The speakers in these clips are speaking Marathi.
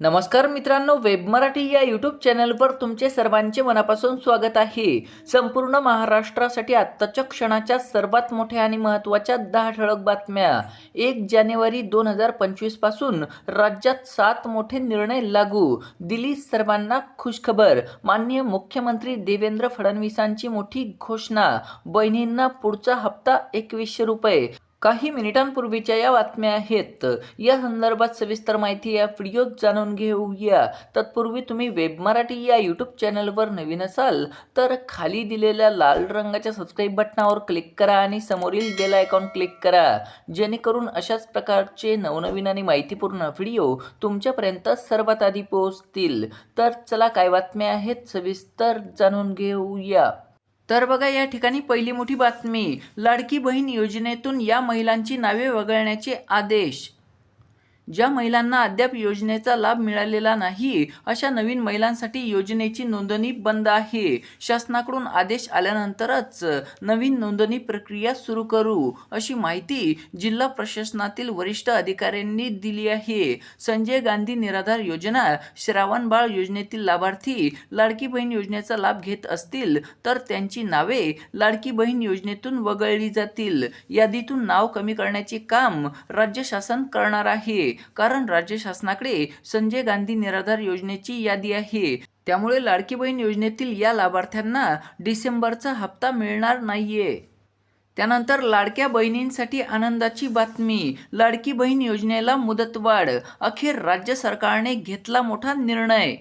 नमस्कार मित्रांनो वेब मराठी या यूट्यूब चॅनलवर तुमचे सर्वांचे मनापासून स्वागत आहे. संपूर्ण महाराष्ट्रासाठी आत्ताच्या क्षणाच्या सर्वात मोठ्या आणि महत्त्वाच्या दहा ठळक बातम्या. एक जानेवारी दोन हजार पंचवीसपासून राज्यात सात मोठे निर्णय लागू. दिली सर्वांना खुशखबर. माननीय मुख्यमंत्री देवेंद्र फडणवीसांची मोठी घोषणा. बहिणींना पुढचा हप्ता एकवीसशे रुपये. काही मिनिटांपूर्वीच्या या बातम्या आहेत. या संदर्भात सविस्तर माहिती या व्हिडिओत जाणून घेऊया. तत्पूर्वी तुम्ही वेब मराठी या यूट्यूब चॅनलवर नवीन असाल तर खाली दिलेल्या लाल रंगाच्या सबस्क्राईब बटनावर क्लिक करा आणि समोरील बेल आयकॉन क्लिक करा. जेणेकरून अशाच प्रकारचे नवनवीन आणि माहितीपूर्ण व्हिडिओ तुमच्यापर्यंत सर्वात आधी पोहोचतील. तर चला काय बातम्या आहेत सविस्तर जाणून घेऊया. तर बघा या ठिकाणी पहिली मोठी बातमी लाडकी बहीण योजनेतून या महिलांची नावे वगळण्याचे आदेश. ज्या महिलांना अद्याप योजनेचा लाभ मिळालेला नाही अशा नवीन महिलांसाठी योजनेची नोंदणी बंद आहे. शासनाकडून आदेश आल्यानंतरच नवीन नोंदणी प्रक्रिया सुरू करू अशी माहिती जिल्हा प्रशासनातील वरिष्ठ अधिकाऱ्यांनी दिली आहे. संजय गांधी निराधार योजना श्रावण बाळ योजनेतील लाभार्थी लाडकी बहीण योजनेचा लाभ घेत असतील तर त्यांची नावे लाडकी बहीण योजनेतून वगळली जातील. यादीतून नाव कमी करण्याचे काम राज्य शासन करणार आहे. कारण राज्य शासनाकडे संजय गांधी निराधार योजनेची यादी आहे. त्यामुळे लाडकी बहीण योजनेतील या लाभार्थ्यांना डिसेंबरचा हप्ता मिळणार नाहीये. त्यानंतर लाडक्या बहिणींसाठी आनंदाची बातमी. लाडकी बहीण योजनेला मुदतवाढ. अखेर राज्य सरकारने घेतला मोठा निर्णय.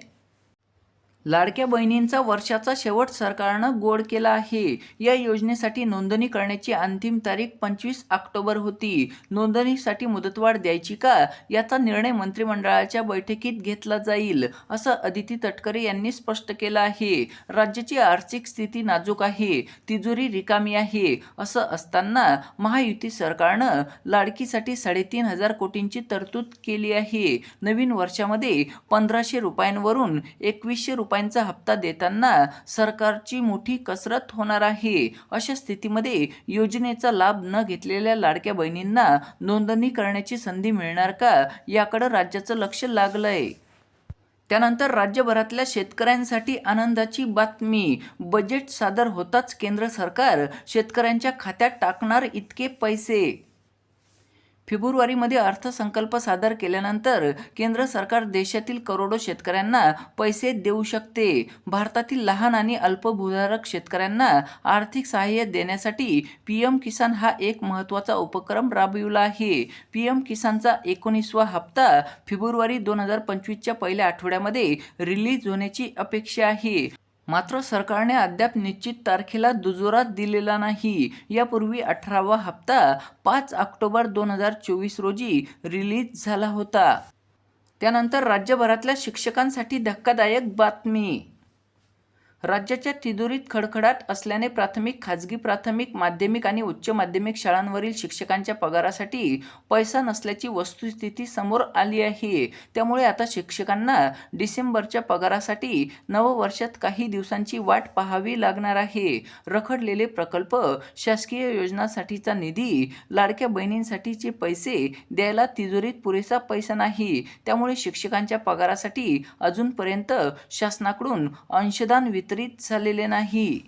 लाडक्या बहिणींचा वर्षाचा शेवट सरकारनं गोड केला आहे. या योजनेसाठी नोंदणी करण्याची अंतिम तारीख पंचवीस ऑक्टोबर होती. नोंदणीसाठी मुदतवाढ द्यायची का? याचा निर्णय मंत्रिमंडळाच्या बैठकीत घेतला जाईल असं अदिती तटकरे यांनी स्पष्ट केलं आहे. राज्याची आर्थिक स्थिती नाजूक आहे तिजोरी रिकामी आहे असं असताना महायुती सरकारनं लाडकीसाठी साडेतीन हजार कोटींची तरतूद केली आहे. नवीन वर्षामध्ये पंधराशे रुपयांवरून एकवीसशे रुपयांचा हप्ता देताना सरकारची मोठी कसरत होणार आहे. अशा स्थितीमध्ये योजनेचा लाभ न घेतलेल्या लाडक्या बहिणींना नोंदणी करण्याची संधी मिळणार का? याकडं राज्याचं लक्ष लागलंय. त्यानंतर राज्यभरातल्या शेतकऱ्यांसाठी आनंदाची बातमी. बजेट सादर होताच केंद्र सरकार शेतकऱ्यांच्या खात्यात टाकणार इतके पैसे? फेब्रुवारीमध्ये अर्थसंकल्प सादर केल्यानंतर केंद्र सरकार देशातील करोडो शेतकऱ्यांना पैसे देऊ शकते. भारतातील लहान आणि अल्पभूधारक शेतकऱ्यांना आर्थिक सहाय्य देण्यासाठी पी एम किसान हा एक महत्त्वाचा उपक्रम राबविला आहे. पी एम किसानचा एकोणीसवा हप्ता फेब्रुवारी दोन हजार पंचवीसच्या पहिल्या आठवड्यामध्ये रिलीज होण्याची अपेक्षा आहे. मात्र सरकारने अद्याप निश्चित तारखेला दुजोरा दिलेला नाही. यापूर्वी अठरावा हप्ता पाच ऑक्टोबर दोन हजार चोवीस रोजी रिलीज झाला होता. त्यानंतर राज्यभरातल्या शिक्षकांसाठी धक्कादायक बातमी. राज्याच्या तिजोरीत खडखडाट असल्याने प्राथमिक खाजगी प्राथमिक माध्यमिक आणि उच्च माध्यमिक शाळांवरील शिक्षकांच्या पगारासाठी पैसा नसल्याची वस्तुस्थिती समोर आली आहे. त्यामुळे आता शिक्षकांना डिसेंबरच्या पगारासाठी नववर्षात काही दिवसांची वाट पाहावी लागणार आहे. रखडलेले प्रकल्प शासकीय योजनांसाठीचा निधी लाडक्या बहिणींसाठीचे पैसे द्यायला तिजोरीत पुरेसा पैसा नाही. त्यामुळे शिक्षकांच्या पगारासाठी अजूनपर्यंत शासनाकडून अंशदान वितरित झालेले नाही.